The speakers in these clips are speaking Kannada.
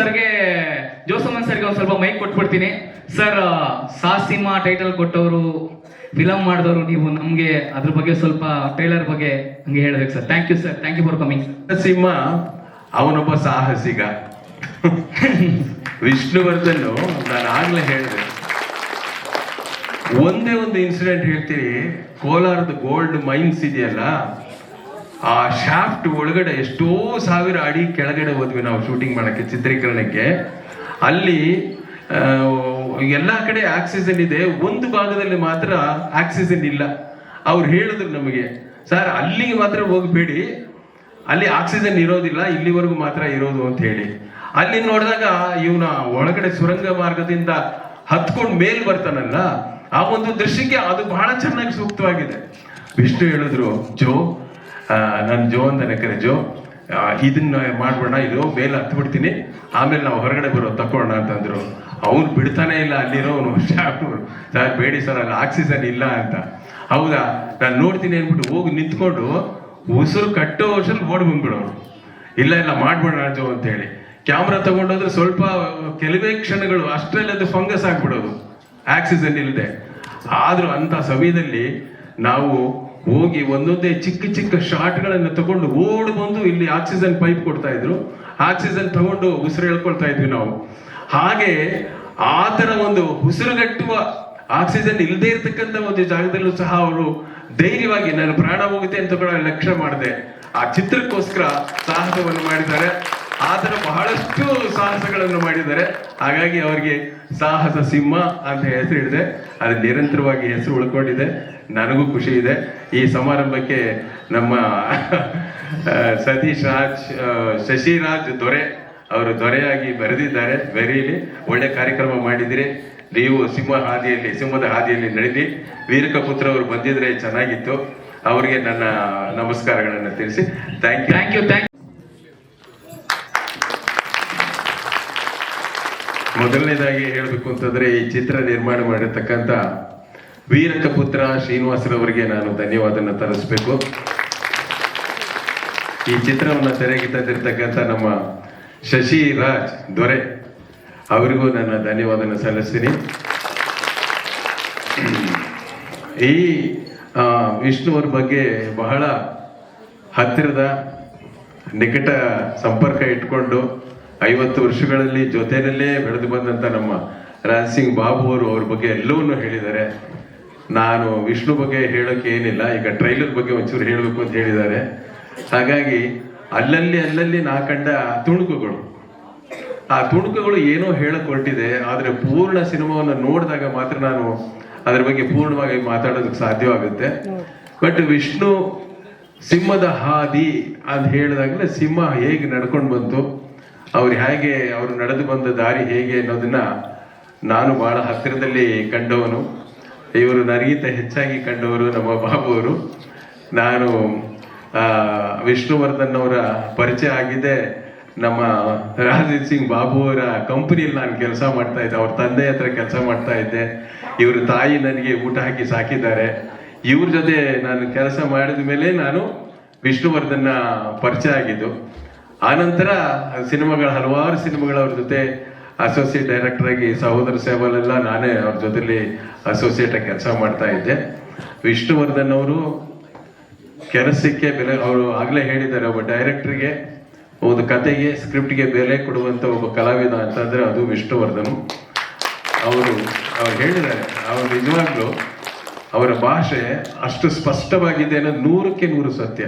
ಸರ್ಗೆ ಜೋಸಮನ್ ಸರ್ಗೆ ಒಂದು ಸ್ವಲ್ಪ ಮೈಕ್ ಕೊಟ್ಬಿಡ್ತೀನಿ. ಸರ್ ಸಾಸಿಮಾ ಟೈಟಲ್ ಕೊಟ್ಟವರು ಫಿಲಮ್ ಮಾಡಿದವರು ನೀವು ನಮಗೆ ಅದ್ರ ಬಗ್ಗೆ ಸ್ವಲ್ಪ ಟ್ರೈಲರ್ ಬಗ್ಗೆ ಹಂಗೆ ಹೇಳ್ಬೇಕು sir thank you sir thank you for coming ಸಿಂಹ ಅವನೊಬ್ಬ ಸಾಹಸಿಗ. ವಿಷ್ಣುವರ್ಧನ್ ನಾನು ಆಗ್ಲೇ ಹೇಳಿದೆ. ಒಂದೇ ಒಂದು ಇನ್ಸಿಡೆಂಟ್ ಹೇಳ್ತೀನಿ. ಕೋಲಾರದ ಗೋಲ್ಡ್ ಮೈನ್ಸ್ ಇದೆಯಲ್ಲ ಆ ಶಾಫ್ಟ್ ಒಳಗಡೆ ಎಷ್ಟೋ ಸಾವಿರ ಅಡಿ ಕೆಳಗಡೆ ಹೋದ್ವಿ ನಾವು ಶೂಟಿಂಗ್ ಮಾಡಕ್ಕೆ, ಚಿತ್ರೀಕರಣಕ್ಕೆ. ಅಲ್ಲಿ ಎಲ್ಲ ಕಡೆ ಆಕ್ಸಿಜನ್ ಇದೆ. ಒಂದು ಭಾಗದಲ್ಲಿ ಮಾತ್ರ ಆಕ್ಸಿಜನ್ ಇಲ್ಲ. ಅವ್ರು ಹೇಳಿದ್ರು ನಮಗೆ, ಸರ್ ಅಲ್ಲಿಗೆ ಮಾತ್ರ ಹೋಗಬೇಡಿ. ಅಲ್ಲಿ ಆಕ್ಸಿಜನ್ ಇರೋದಿಲ್ಲ, ಇಲ್ಲಿವರೆಗೂ ಮಾತ್ರ ಇರೋದು ಅಂತ ಹೇಳಿ. ಅಲ್ಲಿ ನೋಡಿದಾಗ ಇವನ ಒಳಗಡೆ ಸುರಂಗ ಮಾರ್ಗದಿಂದ ಹತ್ಕೊಂಡು ಮೇಲ್ ಬರ್ತಾನಲ್ಲ, ಆ ಒಂದು ದೃಶ್ಯಕ್ಕೆ ಅದು ಬಹಳ ಚೆನ್ನಾಗಿ ಸೂಕ್ತವಾಗಿದೆ. ವಿಷ್ಣು ಹೇಳಿದ್ರು, ಜೋ ನಾನು ಜೋ ಅಂತ ಕರೆ ಜೋ. ಇದನ್ನ ಮಾಡ್ಬೋಣ ಇದು ಮೇಲೆ ಹತ್ತು ಬಿಡ್ತೀನಿ. ಆಮೇಲೆ ನಾವು ಹೊರಗಡೆ ಬರೋ ತಕೊಳ್ಳೋಣ ಅಂತಂದ್ರು ಅವ್ನು ಬಿಡ್ತಾನೆ ಇಲ್ಲ ಅಲ್ಲಿರೋನು ಸ್ಟಾಫ್ ಸರ್, ಬೇಡಿ ಸರ್, ಅಲ್ಲಿ ಆಕ್ಸಿಜನ್ ಇಲ್ಲ ಅಂತ. ಹೌದಾ? ನಾನು ನೋಡ್ತೀನಿ ಅಂದ್ಬಿಟ್ಟು ಹೋಗಿ ನಿಂತ್ಕೊಂಡು ಉಸಿರು ಕಟ್ಟೋ ವರ್ಷಲ್ಲಿ ಓಡ್ ಬಂದ್ಬಿಡೋರು. ಇಲ್ಲ ಇಲ್ಲ ಮಾಡ್ಬೇಡ ಜೋ ಅಂತ ಹೇಳಿ. ಕ್ಯಾಮ್ರಾ ತಗೊಂಡೋದ್ರೆ ಸ್ವಲ್ಪ ಕೆಲವೇ ಕ್ಷಣಗಳು ಅಷ್ಟರಲ್ಲಿ ಅದು ಫಂಗಸ್ ಆಗ್ಬಿಡೋದು. ಆಕ್ಸಿಜನ್ ಇಲ್ಲದೆ ಆದ್ರೂ ಅಂತ ಸಮಯದಲ್ಲಿ ನಾವು ಹೋಗಿ ಒಂದೊಂದೇ ಚಿಕ್ಕ ಚಿಕ್ಕ ಶಾಟ್ಗಳನ್ನು ತಗೊಂಡು ಓಡ್ ಬಂದು ಇಲ್ಲಿ ಆಕ್ಸಿಜನ್ ಪೈಪ್ ಕೊಡ್ತಾ ಇದ್ರು. ಆಕ್ಸಿಜನ್ ತಗೊಂಡು ಉಸಿರು ಹೇಳ್ಕೊಳ್ತಾ ಇದ್ವಿ ನಾವು. ಹಾಗೆ ಆ ಥರ ಒಂದು ಉಸಿರುಗಟ್ಟುವ ಆಕ್ಸಿಜನ್ ಇಲ್ಲದೆ ಇರತಕ್ಕಂಥ ಒಂದು ಜಾಗದಲ್ಲೂ ಸಹ ಅವರು ಧೈರ್ಯವಾಗಿ ನಾನು ಪ್ರಾಣ ಹೋಗುತ್ತೆ ಅಂತ ಕೂಡ ಲಕ್ಷ್ಯ ಮಾಡಿದೆ. ಆ ಚಿತ್ರಕ್ಕೋಸ್ಕರ ಸಾಹಸವನ್ನು ಮಾಡಿದ್ದಾರೆ. ಆತರ ಬಹಳಷ್ಟು ಸಾಹಸಗಳನ್ನು ಮಾಡಿದ್ದಾರೆ. ಹಾಗಾಗಿ ಅವರಿಗೆ ಸಾಹಸ ಸಿಂಹ ಅಂತ ಹೆಸರು ಹಿಡಿದೆ ಅದು ನಿರಂತರವಾಗಿ ಹೆಸರು ಉಳ್ಕೊಂಡಿದೆ. ನನಗೂ ಖುಷಿ ಇದೆ. ಈ ಸಮಾರಂಭಕ್ಕೆ ನಮ್ಮ ಸತೀಶ್ ರಾಜ್ ಶಶಿರಾಜ್ ದೊರೆ ಅವರು ದೊರೆಯಾಗಿ ಬರೆದಿದ್ದಾರೆ. ಬೆರೀಲಿ ಒಳ್ಳೆ ಕಾರ್ಯಕ್ರಮ ಮಾಡಿದಿರಿ. ನೀವು ಸಿಂಹ ಹಾದಿಯಲ್ಲಿ ಸಿಂಹದ ಹಾದಿಯಲ್ಲಿ ನಡೆದಿ ವೀರಕಪುತ್ರ ಅವರು ಬಂದಿದ್ರೆ ಚೆನ್ನಾಗಿತ್ತು. ಅವರಿಗೆ ನನ್ನ ನಮಸ್ಕಾರಗಳನ್ನು ತಿಳಿಸಿ. Thank you thank you thank ಮೊದಲನೇದಾಗಿ ಹೇಳಬೇಕು ಅಂತಂದ್ರೆ ಈ ಚಿತ್ರ ನಿರ್ಮಾಣ ಮಾಡಿರ್ತಕ್ಕಂಥ ವೀರಕ ಪುತ್ರ ಶ್ರೀನಿವಾಸರವರಿಗೆ ನಾನು ಧನ್ಯವಾದನ ತರಿಸ್ಬೇಕು. ಈ ಚಿತ್ರವನ್ನು ತೆರೆಗೆ ತಂದಿರತಕ್ಕಂಥ ನಮ್ಮ ಶಶಿ ರಾಜ್ ದೊರೆ, ಅವರಿಗೂ ನನ್ನ ಧನ್ಯವಾದನ ಸಲ್ಲಿಸ್ತೀನಿ. ಈ ವಿಷ್ಣುವರ ಬಗ್ಗೆ ಬಹಳ ಹತ್ತಿರದ ನಿಕಟ ಸಂಪರ್ಕ ಇಟ್ಕೊಂಡು ಐವತ್ತು ವರ್ಷಗಳಲ್ಲಿ ಜೊತೆಯಲ್ಲೇ ಬೆಳೆದು ಬಂದಂಥ ನಮ್ಮ ರಾಜ್ ಸಿಂಗ್ ಬಾಬು ಅವರು ಅವ್ರ ಬಗ್ಗೆ ಎಲ್ಲವನ್ನೂ ಹೇಳಿದ್ದಾರೆ. ನಾನು ವಿಷ್ಣು ಬಗ್ಗೆ ಹೇಳೋಕೆ ಏನಿಲ್ಲ, ಈಗ ಟ್ರೈಲರ್ ಬಗ್ಗೆ ಒಂಚೂರು ಹೇಳಬೇಕು ಅಂತ ಹೇಳಿದ್ದಾರೆ. ಹಾಗಾಗಿ ಅಲ್ಲಲ್ಲಿ ಅಲ್ಲಲ್ಲಿ ನಾ ಕಂಡ ತುಣುಕುಗಳು. ಆ ತುಣುಕುಗಳು ಏನೋ ಹೇಳಕ್ ಹೊರಟಿದೆ ಆದರೆ ಪೂರ್ಣ ಸಿನಿಮಾವನ್ನು ನೋಡಿದಾಗ ಮಾತ್ರ ನಾನು ಅದ್ರ ಬಗ್ಗೆ ಪೂರ್ಣವಾಗಿ ಮಾತಾಡೋದಕ್ಕೆ ಸಾಧ್ಯವಾಗುತ್ತೆ. ಬಟ್ ವಿಷ್ಣು ಸಿಂಹದ ಹಾದಿ ಅಂತ ಹೇಳಿದಾಗಲೇ ಸಿಂಹ ಹೇಗೆ ನಡ್ಕೊಂಡು ಬಂತು, ಅವ್ರು ಹೇಗೆ ಅವರು ನಡೆದು ಬಂದ ದಾರಿ ಹೇಗೆ ಅನ್ನೋದನ್ನ ನಾನು ಬಹಳ ಹತ್ತಿರದಲ್ಲಿ ಕಂಡವನು. ಇವರು ನನಗಿಂತ ಹೆಚ್ಚಾಗಿ ಕಂಡವರು ನಮ್ಮ ಬಾಬು ಅವರು ನಾನು ವಿಷ್ಣುವರ್ಧನ್ ಅವರ ಪರಿಚಯ ಆಗಿದೆ ನಮ್ಮ ರಾಜೀವ್ ಸಿಂಗ್ ಬಾಬು ಅವರ ಕಂಪನಿಯಲ್ಲಿ ನಾನು ಕೆಲಸ ಮಾಡ್ತಾ ಇದ್ದೆ. ಅವ್ರ ತಂದೆ ಹತ್ರ ಕೆಲಸ ಮಾಡ್ತಾ ಇದ್ದೆ. ಇವ್ರ ತಾಯಿ ನನಗೆ ಊಟ ಹಾಕಿ ಸಾಕಿದ್ದಾರೆ. ಇವ್ರ ಜೊತೆ ನಾನು ಕೆಲಸ ಮಾಡಿದ ಮೇಲೆ ನಾನು ವಿಷ್ಣುವರ್ಧನ್ನ ಪರಿಚಯ ಆಗಿದ್ದು. ಆನಂತರ ಸಿನಿಮಾಗಳ ಹಲವಾರು ಸಿನಿಮಾಗಳ ಅವ್ರ ಜೊತೆ ಅಸೋಸಿಯೇಟ್ ಡೈರೆಕ್ಟರ್ ಆಗಿ ಸಹೋದರ ಸೇವಲೆಲ್ಲ ನಾನೇ ಅವ್ರ ಜೊತೆಲಿ ಅಸೋಸಿಯೇಟ್ ಆಗಿ ಕೆಲಸ ಮಾಡ್ತಾ ಇದ್ದೆ. ವಿಷ್ಣುವರ್ಧನ್ ಅವರು ಕೆಲಸಕ್ಕೆ ಬೆಲೆ, ಅವರು ಆಗಲೇ ಹೇಳಿದ್ದಾರೆ, ಒಬ್ಬ ಡೈರೆಕ್ಟರ್ಗೆ ಒಂದು ಕತೆಗೆ ಸ್ಕ್ರಿಪ್ಟ್ಗೆ ಬೆಲೆ ಕೊಡುವಂತ ಒಬ್ಬ ಕಲಾವಿದ ಅಂತಂದ್ರೆ ಅದು ವಿಷ್ಣುವರ್ಧನ್. ಅವರು, ಅವ್ರು ಹೇಳಿದ್ದಾರೆ, ಅವರು ನಿಜವಾಗ್ಲೂ ಅವರ ಭಾಷೆ ಅಷ್ಟು ಸ್ಪಷ್ಟವಾಗಿದೆ ಅನ್ನೋದು ನೂರಕ್ಕೆ ನೂರು ಸತ್ಯ.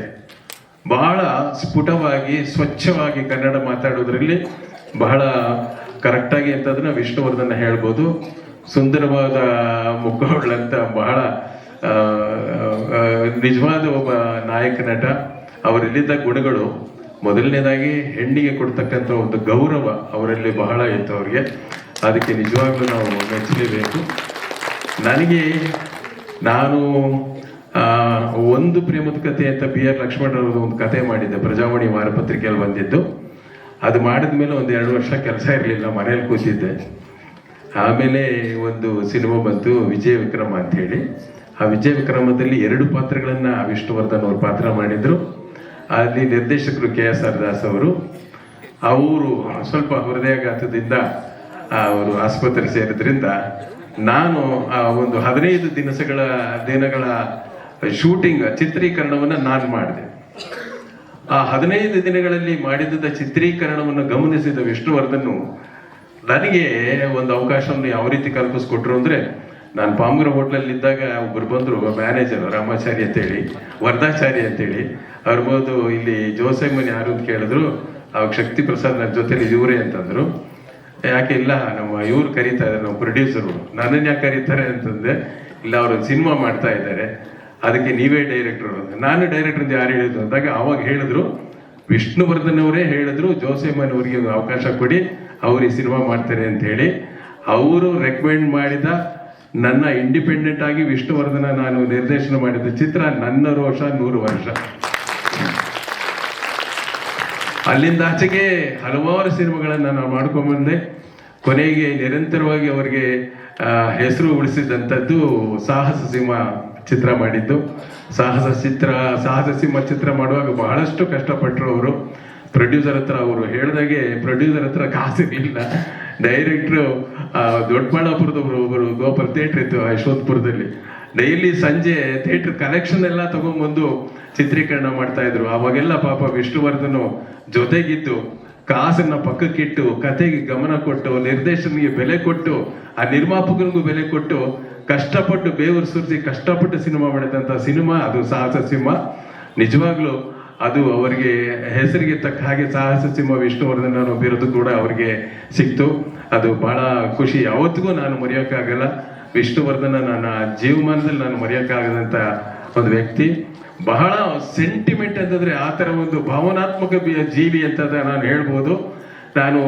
ಬಹಳ ಸ್ಫುಟವಾಗಿ, ಸ್ವಚ್ಛವಾಗಿ ಕನ್ನಡ ಮಾತಾಡೋದ್ರಲ್ಲಿ ಬಹಳ ಕರೆಕ್ಟಾಗಿ ಅಂತಂದ್ರೆ ವಿಷ್ಣುವರ್ಧನ್ ಹೇಳ್ಬೋದು. ಸುಂದರವಾದ ಮುಖಗಳಂತ ಬಹಳ ನಿಜವಾದ ಒಬ್ಬ ನಾಯಕ ನಟ. ಅವರಲ್ಲಿದ್ದ ಗುಣಗಳು, ಮೊದಲನೇದಾಗಿ ಹೆಣ್ಣಿಗೆ ಕೊಡ್ತಕ್ಕಂಥ ಒಂದು ಗೌರವ ಅವರಲ್ಲಿ ಬಹಳ ಇತ್ತು ಅವ್ರಿಗೆ. ಅದಕ್ಕೆ ನಿಜವಾಗ್ಲೂ ನಾವು ಮೆಚ್ಚಲೇಬೇಕು. ನನಗೆ ನಾನು ಒಂದು ಪ್ರೇಮದ ಕಥೆ ಅಂತ ಬಿ ಆರ್ ಲಕ್ಷ್ಮಣ್ ಅವ್ರದ್ದು ಒಂದು ಕತೆ ಮಾಡಿದ್ದೆ. ಪ್ರಜಾವಾಣಿ ವಾರಪತ್ರಿಕೆಯಲ್ಲಿ ಬಂದಿದ್ದು. ಅದು ಮಾಡಿದ ಮೇಲೆ ಒಂದು ಎರಡು ವರ್ಷ ಕೆಲಸ ಇರಲಿಲ್ಲ, ಮನೇಲಿ ಕೂತಿದ್ದೆ. ಆಮೇಲೆ ಒಂದು ಸಿನಿಮಾ ಬಂತು, ವಿಜಯ ವಿಕ್ರಮ ಅಂತ ಹೇಳಿ ಆ ವಿಜಯ ವಿಕ್ರಮದಲ್ಲಿ ಎರಡು ಪಾತ್ರಗಳನ್ನ ವಿಷ್ಣುವರ್ಧನ್ ಅವರು ಪಾತ್ರ ಮಾಡಿದ್ರು. ಅಲ್ಲಿ ನಿರ್ದೇಶಕರು ಕೆ ಎಸ್ ಆರ್ ದಾಸ್ ಅವರು ಅವರು ಸ್ವಲ್ಪ ಹೃದಯಾಘಾತದಿಂದ ಅವರು ಆಸ್ಪತ್ರೆ ಸೇರಿದ್ರಿಂದ ನಾನು ಆ ಒಂದು ಹದಿನೈದು ದಿನಸಗಳ ದಿನಗಳ ಶೂಟಿಂಗ್ ಚಿತ್ರೀಕರಣವನ್ನು ನಾನು ಮಾಡಿದೆ. ಆ ಹದಿನೈದು ದಿನಗಳಲ್ಲಿ ಮಾಡಿದ ಚಿತ್ರೀಕರಣವನ್ನು ಗಮನಿಸಿದ ವಿಷ್ಣುವರ್ಧನ್ ನನಗೆ ಒಂದು ಅವಕಾಶವನ್ನು ಯಾವ ರೀತಿ ಕಲ್ಪಿಸ್ಕೊಟ್ರು ಅಂದ್ರೆ, ನಾನು ಪಾಮ್ಗರ ಹೋಟ್ಲಲ್ಲಿ ಇದ್ದಾಗ ಒಬ್ಬರು ಬಂದರು ಮ್ಯಾನೇಜರ್ ರಾಮಾಚಾರಿ ಅಂತೇಳಿ ವರ್ಧಾಚಾರಿ ಅಂತೇಳಿ ಅವ್ರು ಬಂದು ಇಲ್ಲಿ ಜೋಸೆಮ್ಮನ್ ಯಾರು ಅಂತ ಕೇಳಿದ್ರು, ಅವಾಗ ಶಕ್ತಿ ಪ್ರಸಾದ್ ನನ್ನ ಜೊತೆಲಿ ಇವರೇ ಅಂತಂದ್ರು. ಯಾಕೆ ಇಲ್ಲ, ನಮ್ಮ ಇವ್ರು ಕರೀತಾ ಇದ್ದಾರೆ ನಮ್ಮ ಪ್ರೊಡ್ಯೂಸರು ನನ್ನನ್ನು ಯಾಕೆ ಕರೀತಾರೆ ಅಂತಂದೆ ಇಲ್ಲ, ಅವರು ಸಿನಿಮಾ ಮಾಡ್ತಾ ಇದ್ದಾರೆ. ಅದಕ್ಕೆ ನೀವೇ ಡೈರೆಕ್ಟರ್ ನಾನು ಡೈರೆಕ್ಟರ್ ಅಂತ ಯಾರು ಹೇಳಿದ್ರು ಅಂದಾಗ ಅವಾಗ ಹೇಳಿದ್ರು, ವಿಷ್ಣುವರ್ಧನ್ ಅವರೇ ಹೇಳಿದ್ರು ಜೋಸೆಮನ್ ಅವರಿಗೆ ಅವಕಾಶ ಕೊಡಿ, ಅವರು ಈ ಸಿನಿಮಾ ಮಾಡ್ತಾರೆ ಅಂತ ಹೇಳಿ. ಅವರು ರೆಕಮೆಂಡ್ ಮಾಡಿದ ನನ್ನ ಇಂಡಿಪೆಂಡೆಂಟ್ ಆಗಿ ವಿಷ್ಣುವರ್ಧನ ನಾನು ನಿರ್ದೇಶನ ಮಾಡಿದ ಚಿತ್ರ ನನ್ನ ರೋಷ ನೂರು ವರ್ಷ. ಅಲ್ಲಿಂದ ಆಚೆಗೆ ಹಲವಾರು ಸಿನಿಮಾಗಳನ್ನು ನಾನು ಮಾಡ್ಕೊಂಡ್ಬಂದೆ ಕೊನೆಗೆ ನಿರಂತರವಾಗಿ ಅವರಿಗೆ ಹೆಸರು ಉಳಿಸಿದಂಥದ್ದು ಸಾಹಸ ಸಿಂಹ ಚಿತ್ರ ಮಾಡಿದ್ದು. ಸಾಹಸ ಚಿತ್ರ, ಸಾಹಸ ಸಿಂಹ ಚಿತ್ರ ಮಾಡುವಾಗ ಬಹಳಷ್ಟು ಕಷ್ಟಪಟ್ಟರು ಅವರು. ಪ್ರೊಡ್ಯೂಸರ್ ಹತ್ರ ಅವರು ಹೇಳಿದಾಗೆ ಪ್ರೊಡ್ಯೂಸರ್ ಹತ್ರ ಕಾಸಿರಲಿಲ್ಲ. ಡೈರೆಕ್ಟ್ರು ದೊಡ್ಡಬಳ್ಳಾಪುರದವರು ಒಬ್ಬರು ಗೋಪಾಲ್ ಥಿಯೇಟ್ರ್ ಇತ್ತು ಯಶವಂತಪುರದಲ್ಲಿ ಡೈಲಿ ಸಂಜೆ ಥಿಯೇಟ್ರ್ ಕಲೆಕ್ಷನ್ ಎಲ್ಲ ತಗೊಂಡ್ಬಂದು ಚಿತ್ರೀಕರಣ ಮಾಡ್ತಾ ಇದ್ರು. ಅವಾಗೆಲ್ಲ ಪಾಪ ವಿಷ್ಣುವರ್ಧನು ಜೊತೆಗಿದ್ದು, ಕಾಸನ್ನ ಪಕ್ಕಕ್ಕಿಟ್ಟು ಕತೆಗೆ ಗಮನ ಕೊಟ್ಟು ನಿರ್ದೇಶನಿಗೆ ಬೆಲೆ ಕೊಟ್ಟು, ಆ ನಿರ್ಮಾಪಕನಿಗೂ ಬೆಲೆ ಕೊಟ್ಟು ಕಷ್ಟಪಟ್ಟು ಬೇವರು ಸುರಿಸಿ ಕಷ್ಟಪಟ್ಟು ಸಿನಿಮಾ ಮಾಡಿದಂಥ ಸಿನಿಮಾ, ಅದು ಸಾಹಸ ಸಿಂಹ ನಿಜವಾಗ್ಲೂ ಅದು ಅವರಿಗೆ ಹೆಸರಿಗೆ ತಕ್ಕ ಹಾಗೆ ಸಾಹಸ ಸಿಂಹ ವಿಷ್ಣುವರ್ಧನ್ ಅನ್ನೋ ಬಿರುದು ಕೂಡ ಅವರಿಗೆ ಸಿಕ್ತು. ಅದು ಬಹಳ ಖುಷಿ. ಯಾವತ್ತಿಗೂ ನಾನು ಮರೆಯೋಕ್ಕಾಗಲ್ಲ ವಿಷ್ಣುವರ್ಧನ ನನ್ನ ಜೀವಮಾನದಲ್ಲಿ ನಾನು ಮರೆಯೋಕ್ಕಾಗದಂಥ ಒಂದು ವ್ಯಕ್ತಿ. ಬಹಳ ಸೆಂಟಿಮೆಂಟ್ ಅಂತಂದ್ರೆ ಆ ಥರ ಒಂದು ಭಾವನಾತ್ಮಕ ಜೀವಿ ಅಂತ ನಾನು ಹೇಳ್ಬೋದು. ನಾನು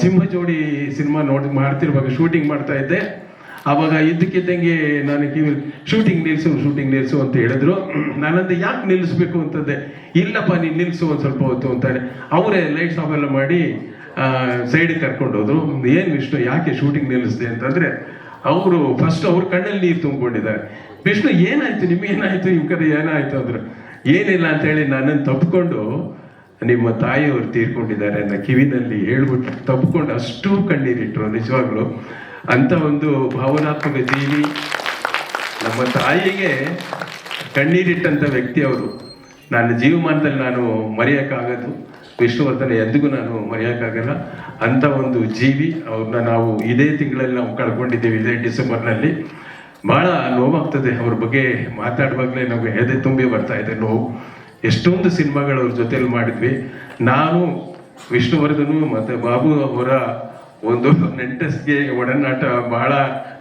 ಸಿಂಹ ಜೋಡಿ ಸಿನಿಮಾ ನೋಡಿ ಮಾಡ್ತಿರುವಾಗ ಶೂಟಿಂಗ್ ಮಾಡ್ತಾ ಇದ್ದೆ. ಅವಾಗ ಇದ್ದಕ್ಕಿದ್ದಂಗೆ ನಾನು ಕಿವಿ ಶೂಟಿಂಗ್ ನಿಲ್ಲಿಸು ಶೂಟಿಂಗ್ ನಿಲ್ಲಿಸು ಅಂತ ಹೇಳಿದ್ರು. ನಾನಂದ್ರೆ ಯಾಕೆ ನಿಲ್ಲಿಸ್ಬೇಕು ಅಂತಂದೆ. ಇಲ್ಲಪ್ಪ, ನೀನು ನಿಲ್ಸು ಒಂದು ಸ್ವಲ್ಪ ಹೊತ್ತು ಅಂತಾನೆ. ಅವರೇ ಲೈಟ್ಸ್ ಆಫ್ ಎಲ್ಲ ಮಾಡಿ ಸೈಡಿಗೆ ಕರ್ಕೊಂಡು ಹೋದ್ರು. ಏನು ವಿಷ್ಣು, ಯಾಕೆ ಶೂಟಿಂಗ್ ನಿಲ್ಲಿಸಿದೆ ಅಂತಂದ್ರೆ, ಅವರು ಫಸ್ಟ್ ಅವ್ರ ಕಣ್ಣಲ್ಲಿ ನೀರು ತುಂಬಿಕೊಂಡಿದ್ದಾರೆ. ವಿಷ್ಣು, ಏನಾಯ್ತು? ನಿಮ್ಗೆ ಏನಾಯ್ತು? ನಿಮ್ ಕಡೆ ಏನಾಯ್ತು ಅಂದ್ರು. ಏನಿಲ್ಲ ಅಂತ ಹೇಳಿ ನನ್ನನ್ನು ತಪ್ಪಿಕೊಂಡು ನಿಮ್ಮ ತಾಯಿಯವರು ತೀರ್ಕೊಂಡಿದ್ದಾರೆ ಅನ್ನೋ ಕಿವಿನಲ್ಲಿ ಹೇಳ್ಬಿಟ್ಟು ತಪ್ಪಿಕೊಂಡು ಅಷ್ಟು ಕಣ್ಣೀರಿಟ್ಟರು ನಿಜವಾಗ್ಲು. ಅಂತ ಒಂದು ಭಾವನಾತ್ಮಕ ಜೀವಿ ನಮ್ಮ ತಾಯಿಗೆ ಕಣ್ಣೀರಿಟ್ಟಂತ ವ್ಯಕ್ತಿ ಅವರು. ನನ್ನ ಜೀವಮಾನದಲ್ಲಿ ನಾನು ಮರೆಯೋಕ್ಕಾಗದು, ವಿಷ್ಣುವರ್ಧನ ಎಂದಿಗೂ ನಾನು ಮರೆಯೋಕ್ಕಾಗಲ್ಲ. ಅಂತ ಒಂದು ಜೀವಿ ಅವ್ರನ್ನ ನಾವು ಇದೇ ತಿಂಗಳಲ್ಲಿ ನಾವು ಕಳ್ಕೊಂಡಿದ್ದೇವೆ, ಇದೇ ಡಿಸೆಂಬರ್ನಲ್ಲಿ. ಬಹಳ ನೋವಾಗ್ತದೆ ಅವ್ರ ಬಗ್ಗೆ ಮಾತಾಡುವಾಗಲೇ ನಮಗೆ ಎದೆ ತುಂಬಿ ಬರ್ತಾ ಇದೆ ನೋವು. ಎಷ್ಟೊಂದು ಸಿನಿಮಾಗಳು ಅವ್ರ ಜೊತೆಯಲ್ಲಿ ಮಾಡಿದ್ವಿ. ನಾನು ವಿಷ್ಣುವರ್ಧನು ಮತ್ತೆ ಬಾಬು ಅವರ ಒಂದು ನೆಂಟಸ್ಗೆ ಒಡನಾಟ ಬಹಳ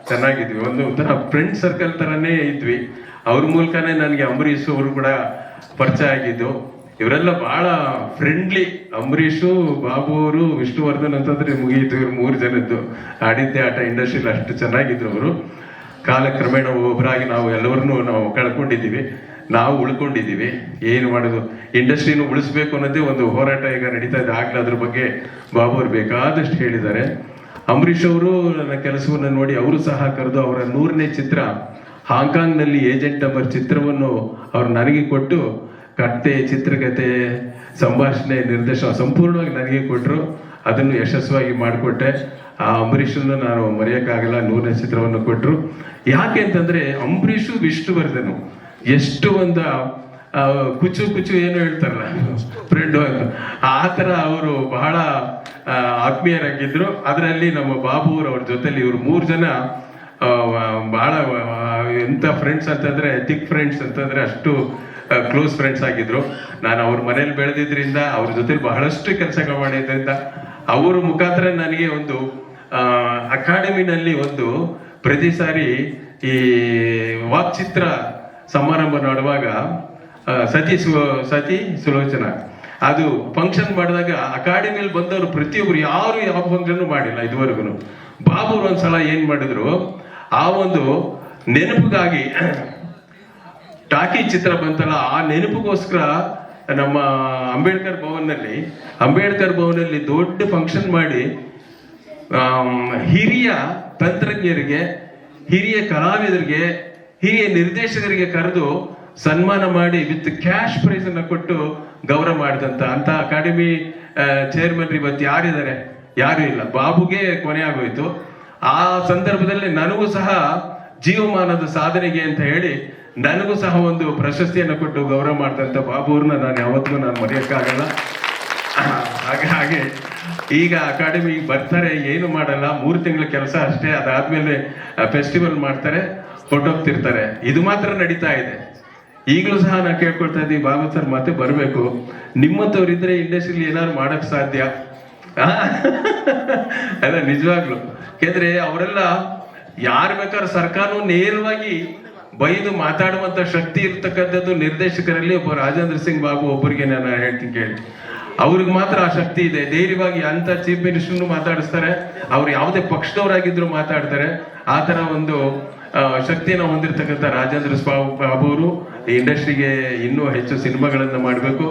ಚೆನ್ನಾಗಿದ್ವಿ. ಒಂದು ಒಂಥರ ಫ್ರೆಂಡ್ ಸರ್ಕಲ್ ತರನೇ ಇದ್ವಿ. ಅವ್ರ ಮೂಲಕನೇ ನನಗೆ ಅಂಬರೀಷ್ ಅವರು ಕೂಡ ಪರಿಚಯ ಆಗಿದ್ದು. ಇವರೆಲ್ಲ ಬಹಳ ಫ್ರೆಂಡ್ಲಿ ಅಂಬರೀಷು, ಬಾಬು ಅವರು, ವಿಷ್ಣುವರ್ಧನ್ ಅಂತಂದ್ರೆ ಮುಗಿಯಿತು ಇವ್ರು ಮೂರು ಜನದ್ದು. ಆಡಿದ್ದೆ ಆಟ ಇಂಡಸ್ಟ್ರಿಯಲ್ಲಿ ಅಷ್ಟು ಚೆನ್ನಾಗಿದ್ರು ಅವರು. ಕಾಲಕ್ರಮೇಣ ಒಬ್ಬರಾಗಿ ನಾವು ಎಲ್ಲವರನ್ನೂ ನಾವು ಕಳ್ಕೊಂಡಿದ್ದೀವಿ. ನಾವು ಉಳ್ಕೊಂಡಿದ್ದೀವಿ. ಏನು ಮಾಡೋದು? ಇಂಡಸ್ಟ್ರಿನೂ ಉಳಿಸ್ಬೇಕು ಅನ್ನೋದೇ ಒಂದು ಹೋರಾಟ ಈಗ ನಡೀತಾ ಇದೆ. ಆಗ್ಲೇ ಅದ್ರ ಬಗ್ಗೆ ಬಾಬು ಅವರು ಬೇಕಾದಷ್ಟು ಹೇಳಿದ್ದಾರೆ. ಅಂಬರೀಷ್ ಅವರು ನನ್ನ ಕೆಲಸವನ್ನು ನೋಡಿ ಅವರು ಸಹ ಕರೆದು ಅವರ ನೂರನೇ ಚಿತ್ರ, ಹಾಂಕಾಂಗ್ನಲ್ಲಿ ಏಜೆಂಟ್ ನಂಬರ್ ಚಿತ್ರವನ್ನು ಅವರು ನನಗೆ ಕೊಟ್ಟು ಕತೆ ಚಿತ್ರಕಥೆ ಸಂಭಾಷಣೆ, ನಿರ್ದೇಶನ ಸಂಪೂರ್ಣವಾಗಿ ನನಗೆ ಕೊಟ್ಟರು ಅದನ್ನು ಯಶಸ್ವಿಯಾಗಿ ಮಾಡಿಕೊಟ್ಟೆ. ಆ ಅಂಬರೀಷನ್ನು ನಾನು ಮರೆಯೋಕ್ಕಾಗಲ್ಲ. ನೂರನೇ ಚಿತ್ರವನ್ನು ಕೊಟ್ಟರು ಯಾಕೆ ಅಂತಂದರೆ ಅಂಬರೀಷು ವಿಷ್ಣುವರ್ಧನು. ಎಷ್ಟು ಒಂದು ಕುಚು ಕುಚು ಏನು ಹೇಳ್ತಾರಲ್ಲ ಫ್ರೆಂಡ್ ಆ ಥರ ಅವರು ಬಹಳ ಆತ್ಮೀಯರಾಗಿದ್ರು. ಅದರಲ್ಲಿ ನಮ್ಮ ಬಾಬು ಅವ್ರು ಜೊತೆಲಿ ಇವ್ರು ಮೂರು ಜನ ಬಹಳ ಎಂಥ ಫ್ರೆಂಡ್ಸ್ ಅಂತಂದ್ರೆ ಥಿಕ್ ಫ್ರೆಂಡ್ಸ್ ಅಂತಂದ್ರೆ ಅಷ್ಟು ಕ್ಲೋಸ್ ಫ್ರೆಂಡ್ಸ್ ಆಗಿದ್ರು. ನಾನು ಅವ್ರ ಮನೇಲಿ ಬೆಳೆದಿದ್ರಿಂದ, ಅವ್ರ ಜೊತೆಲಿ ಬಹಳಷ್ಟು ಕೆಲಸ ಮಾಡಿದ್ರಿಂದ, ಅವರ ಮುಖಾಂತರ ನನಗೆ ಒಂದು ಅಕಾಡೆಮಿನಲ್ಲಿ ಒಂದು ಪ್ರತಿ ಸಾರಿ ಈ ವಾಕ್ಚಿತ್ರ ಸಮಾರಂಭ ನೋಡುವಾಗ ಸತಿ ಸು, ಸತಿ ಸುಲೋಚನ. ಅದು ಫಂಕ್ಷನ್ ಮಾಡಿದಾಗ ಅಕಾಡೆಮಿಯಲ್ಲಿ ಬಂದವರು ಪ್ರತಿಯೊಬ್ಬರು ಯಾರು ಯಾವ ಫಂಕ್ಷನ್ ಮಾಡಿಲ್ಲ ಇದುವರೆಗೂ ಬಾಬು ಒಂದು ಒಂದ್ಸಲ ಏನು ಮಾಡಿದ್ರು, ಆ ಒಂದು ನೆನಪಿಗಾಗಿ ಟಾಕಿ ಚಿತ್ರ ಬಂತಲ್ಲ, ಆ ನೆನಪಿಗೋಸ್ಕರ ನಮ್ಮ ಅಂಬೇಡ್ಕರ್ ಭವನ್ನಲ್ಲಿ, ಅಂಬೇಡ್ಕರ್ ಭವನಲ್ಲಿ ದೊಡ್ಡ ಫಂಕ್ಷನ್ ಮಾಡಿ ಹಿರಿಯ ತಂತ್ರಜ್ಞರಿಗೆ, ಹಿರಿಯ ಕಲಾವಿದರಿಗೆ ಹಿರಿಯ ನಿರ್ದೇಶಕರಿಗೆ ಕರೆದು ಸನ್ಮಾನ ಮಾಡಿ ವಿತ್ ಕ್ಯಾಶ್ ಪ್ರೈಸ್ ಅನ್ನ ಕೊಟ್ಟು ಗೌರವ ಮಾಡಿದಂತ ಅಂತ ಅಕಾಡೆಮಿ ಚೇರ್ಮನ್ ಇವತ್ತು ಯಾರಿದ್ದಾರೆ? ಯಾರು ಇಲ್ಲ. ಬಾಬುಗೆ ಕೊನೆ ಆಗೋಯ್ತು. ಆ ಸಂದರ್ಭದಲ್ಲಿ ನನಗೂ ಸಹ ಜೀವಮಾನದ ಸಾಧನೆಗೆ ಅಂತ ಹೇಳಿ ನನಗೂ ಸಹ ಒಂದು ಪ್ರಶಸ್ತಿಯನ್ನು ಕೊಟ್ಟು ಗೌರವ ಮಾಡಿದಂತ ಬಾಬು ಅವ್ರನ್ನ ನಾನು ಯಾವತ್ತಿಗೂ ನಾನು ಮರೆಯೋಕ್ಕಾಗಲ್ಲ ಹಾಗೆ ಹಾಗೆ ಈಗ ಅಕಾಡೆಮಿಗೆ ಬರ್ತಾರೆ, ಏನು ಮಾಡಲ್ಲ, ಮೂರು ತಿಂಗಳ ಕೆಲಸ ಅಷ್ಟೇ, ಅದಾದ್ಮೇಲೆ ಫೆಸ್ಟಿವಲ್ ಮಾಡ್ತಾರೆ. ಹೊರಟೋಗ್ತಿರ್ತಾರೆ. ಇದು ಮಾತ್ರ ನಡೀತಾ ಇದೆ. ಈಗಲೂ ಸಹ ನಾ ಕೇಳ್ಕೊಳ್ತಾ ಇದ್ದೀವಿ ಭಾಗವತ್ ಸರ್ ಮತ್ತೆ ಬರಬೇಕು. ನಿಮ್ಮಂಥವ್ರಿದ್ರೆ ಇಂಡಸ್ಟ್ರಿಲಿ ಏನಾದ್ರು ಮಾಡಕ್ ಸಾಧ್ಯ? ಅಲ್ಲ, ನಿಜವಾಗ್ಲು. ಯಾಕೆಂದ್ರೆ ಅವರೆಲ್ಲ ಯಾರು ಬೇಕಾದ್ರೆ ಸರ್ಕಾರ ನೇರವಾಗಿ ಬೈದು ಮಾತಾಡುವಂತ ಶಕ್ತಿ ಇರ್ತಕ್ಕಂಥದ್ದು ನಿರ್ದೇಶಕರಲ್ಲಿ ಒಬ್ಬ ರಾಜೇಂದ್ರ ಸಿಂಗ್ ಬಾಬು ಒಬ್ಬರಿಗೆ ನಾನು ಹೇಳ್ತೀನಿ ಕೇಳಿ. ಅವ್ರಿಗೆ ಮಾತ್ರ ಆ ಶಕ್ತಿ ಇದೆ. ಧೈರ್ಯವಾಗಿ ಅಂತ ಚೀಫ್ ಮಿನಿಸ್ಟರ್ನು ಮಾತಾಡಿಸ್ತಾರೆ. ಅವ್ರು ಯಾವುದೇ ಪಕ್ಷದವರಾಗಿದ್ರು ಮಾತಾಡ್ತಾರೆ. ಆ ತರ ಒಂದು ಶಕ್ತಿಯನ್ನು ಹೊಂದಿರತಕ್ಕಂಥ ರಾಜೇಂದ್ರ ಬಾಬು ಅವರು ಇಂಡಸ್ಟ್ರಿಗೆ ಇನ್ನೂ ಹೆಚ್ಚು ಸಿನಿಮಾಗಳನ್ನು ಮಾಡಬೇಕು.